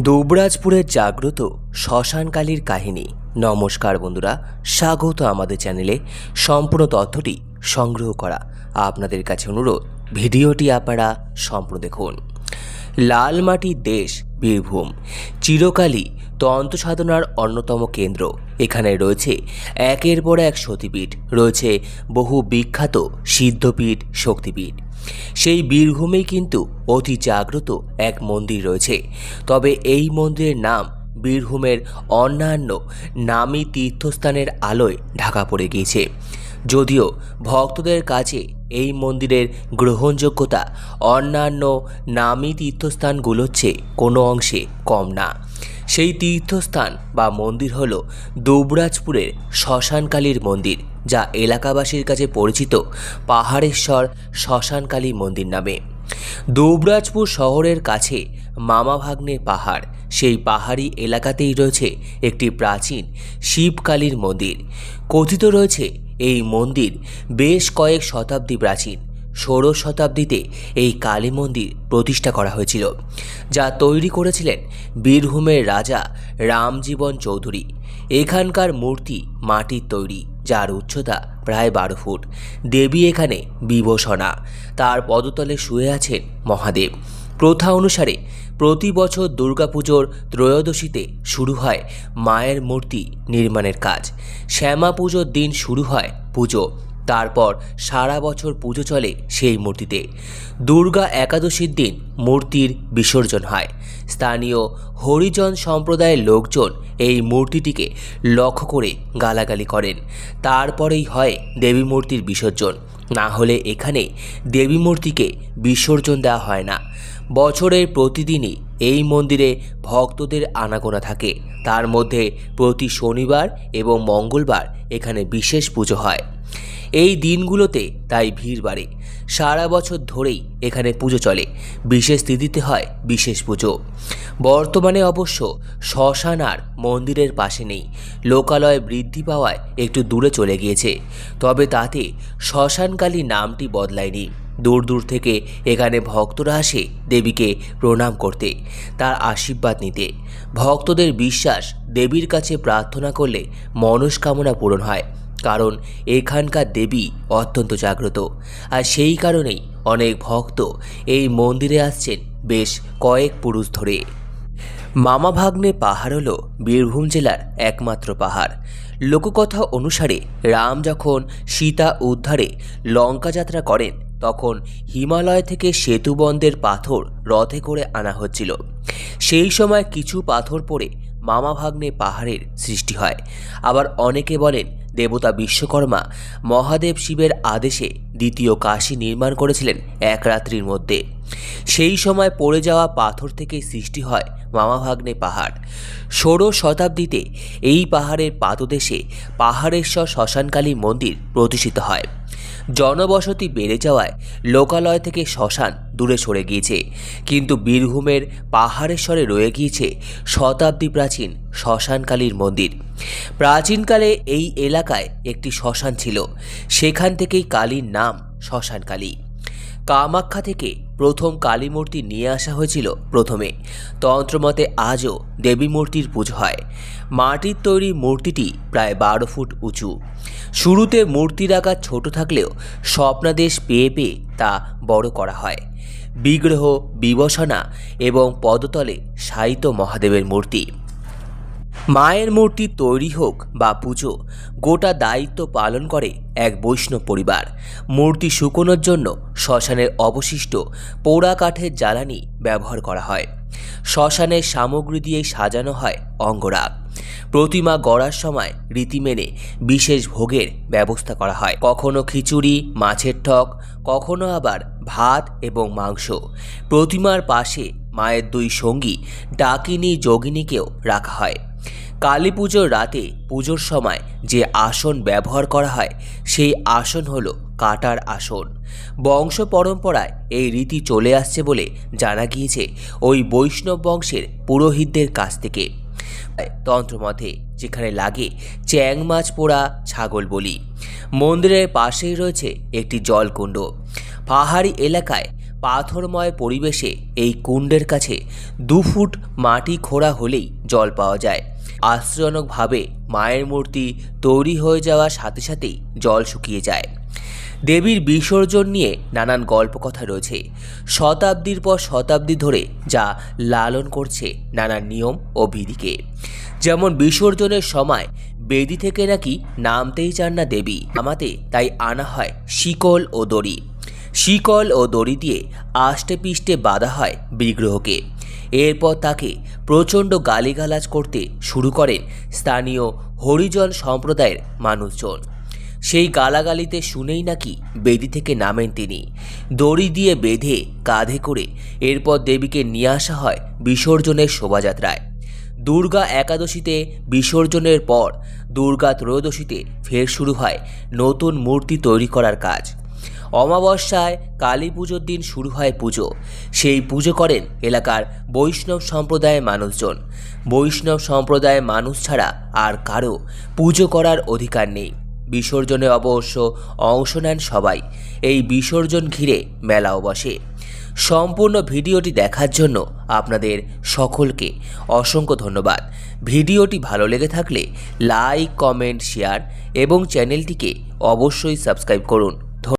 দুবরাজপুরের জাগ্রত শ্মশানকালীর কাহিনী। নমস্কার বন্ধুরা, স্বাগত আমাদের চ্যানেলে। সম্পূর্ণ তথ্যটি সংগ্রহ করা আপনাদের কাছে অনুরোধ, ভিডিওটি আপনারা সম্পূর্ণ দেখুন। লালমাটির দেশ বীরভূম। চিরকালই তন্ত্র সাধনার অন্যতম কেন্দ্র। এখানে রয়েছে একের পর এক সতীপীঠ, রয়েছে বহু বিখ্যাত সিদ্ধপীঠ শক্তিপীঠ। সেই বীরভূমেই কিন্তু অতি জাগ্রত এক মন্দির রয়েছে। তবে এই মন্দিরের নাম বীরভূমের অন্যান্য নামী তীর্থস্থানের আলোয় ঢাকা পড়ে গিয়েছে। যদিও ভক্তদের কাছে এই মন্দিরের গ্রহণযোগ্যতা অন্যান্য নামী তীর্থস্থানগুলোর চেয়ে কোনো অংশে কম না। সেই তীর্থস্থান বা মন্দির হল দুবরাজপুরের শ্মশানকালীর মন্দির, যা এলাকাবাসীর কাছে পরিচিত পাহাড়েশ্বর শ্মশানকালী মন্দির নামে। দুবরাজপুর শহরের কাছে মামাভাগ্নে পাহাড়, সেই পাহাড়ি এলাকাতেই রয়েছে একটি প্রাচীন শিবকালীর মন্দির। কথিত রয়েছে এই মন্দির বেশ কয়েক শতাব্দী প্রাচীন। ষোড়শ শতাব্দীতে এই কালী মন্দির প্রতিষ্ঠা করা হয়েছিল, যা তৈরি করেছিলেন বীরভূমের রাজা রামজীবন চৌধুরী। এখানকার মূর্তি মাটির তৈরি, যার উচ্চতা প্রায় বারো ফুট। দেবী এখানে বিভূষণা, তার পদতলে শুয়ে আছেন মহাদেব। প্রথা অনুসারে প্রতি বছর দুর্গাপুজোর ত্রয়োদশীতে শুরু হয় মায়ের মূর্তি নির্মাণের কাজ। শ্যামা পুজোর দিন শুরু হয় পুজো। তারপর সারা বছর পুজো চলে সেই মূর্তিতে। দুর্গা একাদশীর দিন মূর্তির বিসর্জন হয়। স্থানীয় হরিজন সম্প্রদায়ের লোকজন এই মূর্তিটিকে লক্ষ্য করে গালাগালি করেন। তারপরেই হয় দেবী মূর্তির বিসর্জন। না হলে এখানে দেবী মূর্তিকে বিসর্জন দেওয়া হয় না। বছরের প্রতিদিনই এই মন্দিরে ভক্তদের আনাগোনা থাকে। তার মধ্যে প্রতি শনিবার এবং মঙ্গলবার এখানে বিশেষ পুজো হয়। এই দিনগুলোতে তাই ভিড় বাড়ে। সারা বছর ধরেই এখানে পুজো চলে। বিশেষ তিথিতে হয় বিশেষ পুজো। বর্তমানে অবশ্য শ্মশান আর মন্দিরের পাশে নেই। লোকালয় বৃদ্ধি পাওয়ায় একটু দূরে চলে গিয়েছে। তবে তাতে শ্মশানকালী নামটি বদলায়নি। দূর দূর থেকে এখানে ভক্তরা আসে দেবীকে প্রণাম করতে, তার আশীর্বাদ নিতে। ভক্তদের বিশ্বাস দেবীর কাছে প্রার্থনা করলে মনস্কামনা পূরণ হয়। কারণ এখানকার দেবী অত্যন্ত জাগ্রত। আর সেই কারণেই অনেক ভক্ত এই মন্দিরে আসছেন বেশ কয়েক পুরুষ ধরে। মামাভাগ্নে পাহাড় হল বীরভূম জেলার একমাত্র পাহাড়। লোককথা অনুসারে রাম যখন সীতা উদ্ধারে লঙ্কা যাত্রা করেন, তখন হিমালয় থেকে সেতুবন্ধের পাথর রথে করে আনা হচ্ছিল। সেই সময় কিছু পাথর পড়ে মামাভাগ্নে পাহাড়ের সৃষ্টি হয়। আবার অনেকে বলেন দেবতা বিশ্বকর্মা মহাদেব শিবের আদেশে দ্বিতীয় কাশী নির্মাণ করেছিলেন এক রাত্রির মধ্যে। সেই সময় পড়ে যাওয়া পাথর থেকে সৃষ্টি হয় মামাভাগ্নে পাহাড়। ষোড়শ শতাব্দীতে এই পাহাড়ের পাদদেশে পাহাড়েশ্বর শ্মশানকালী মন্দির প্রতিষ্ঠিত হয়। জনবসতি বেড়ে যাওয়ায় লোকালয় থেকে শ্মশান দূরে সরে গিয়েছে। কিন্তু বীরভূমের পাহাড়েশ্বরে রয়ে গিয়েছে শতাব্দী প্রাচীন শ্মশানকালীর মন্দির। প্রাচীনকালে এই এলাকায় একটি শ্মশান ছিল। সেখান থেকেই কালীর নাম শ্মশানকালী। কামাখ্যা থেকে প্রথম কালী মূর্তি নিয়ে আসা হয়েছিল প্রথমে। তন্ত্রমতে আজও দেবী মূর্তির পুজো হয়। মাটির তৈরি মূর্তিটি প্রায় বারো ফুট উঁচু। শুরুতে মূর্তির আকার ছোট থাকলেও স্বপ্নাদেশ পেয়ে পেয়ে তা বড় করা হয়। বিগ্রহ, বিবসনা এবং পদতলে সাহিত্য মহাদেবের মূর্তি। মায়ের মূর্তি তৈরি হোক বা পুজো, গোটা দায়িত্ব পালন করে এক বৈষ্ণব পরিবার। মূর্তি শুকোনোর জন্য শ্মশানের অবশিষ্ট পোড়া কাঠের জ্বালানি ব্যবহার করা হয়। শ্মশানের সামগ্রী দিয়ে সাজানো হয় অঙ্গরাগ প্রতিমা গড়ার সময় রীতি মেনে বিশেষ ভোগের ব্যবস্থা করা হয়। কখনো খিচুড়ি, মাছের ঠক কখনো আবার ভাত এবং মাংস। প্রতিমার পাশে মায়ের দুই সঙ্গী ডাকিনী যোগিনীকেও রাখা হয়। কালী পুজোর রাতে পুজোর সময় যে আসন ব্যবহার করা হয়, সেই আসন হলো কাটার আসন। বংশ পরম্পরায় এই রীতি চলে আসছে বলে জানা গিয়েছে ওই বৈষ্ণব বংশের পুরোহিতদের কাছ থেকে। তন্ত্রমতে যেখানে লাগে চ্যাং মাছ পোড়া ছাগল বলি। মন্দিরের পাশেই রয়েছে একটি জলকুণ্ড। পাহাড়ি এলাকায় পাথরময় পরিবেশে এই কুণ্ডের কাছে দু ফুট মাটি খোঁড়া হলেই জল পাওয়া যায়। আশ্চর্যজনকভাবে মায়ের মূর্তি তৈরি হয়ে যাওয়ার সাথে সাথেই জল শুকিয়ে যায়। দেবীর বিসর্জন নিয়ে নানান গল্প কথা রয়েছে। শতাব্দীর পর শতাব্দী ধরে যা লালন করছে নানান নিয়ম ও বিধিকে। যেমন বিসর্জনের সময় বেদি থেকে নাকি নামতেই চান না দেবী। নামাতে তাই আনা হয় শিকল ও দড়ি। শিকল ও দড়ি দিয়ে আষ্টে পিষ্টে বাঁধা হয় বিগ্রহকে। এরপর তাকে প্রচণ্ড গালিগালাজ করতে শুরু করেন স্থানীয় হরিজন সম্প্রদায়ের মানুষজন। সেই গালাগালিতে শুনেই নাকি বেদি থেকে নামেন তিনি। দড়ি দিয়ে বেঁধে কাঁধে করে এরপর দেবীকে নিয়ে আসা হয় বিসর্জনের শোভাযাত্রায়। দুর্গা একাদশীতে বিসর্জনের পর দুর্গা ত্রয়োদশীতে ফের শুরু হয় নতুন মূর্তি তৈরি করার কাজ। অমাবস্যায় কালী পুজোর দিন শুরু হয় পুজো। সেই পুজো করেন এলাকার বৈষ্ণব সম্প্রদায়ের মানুষজন। বৈষ্ণব সম্প্রদায়ের মানুষ ছাড়া আর কারও পুজো করার অধিকার নেই। বিসর্জনে অবশ্য অংশ নেন সবাই। এই বিসর্জন ঘিরে মেলাও বসে। সম্পূর্ণ ভিডিওটি দেখার জন্য আপনাদের সকলকে অসংখ্য ধন্যবাদ। ভিডিওটি ভালো লেগে থাকলে লাইক, কমেন্ট, শেয়ার এবং চ্যানেলটিকে অবশ্যই সাবস্ক্রাইব করুন।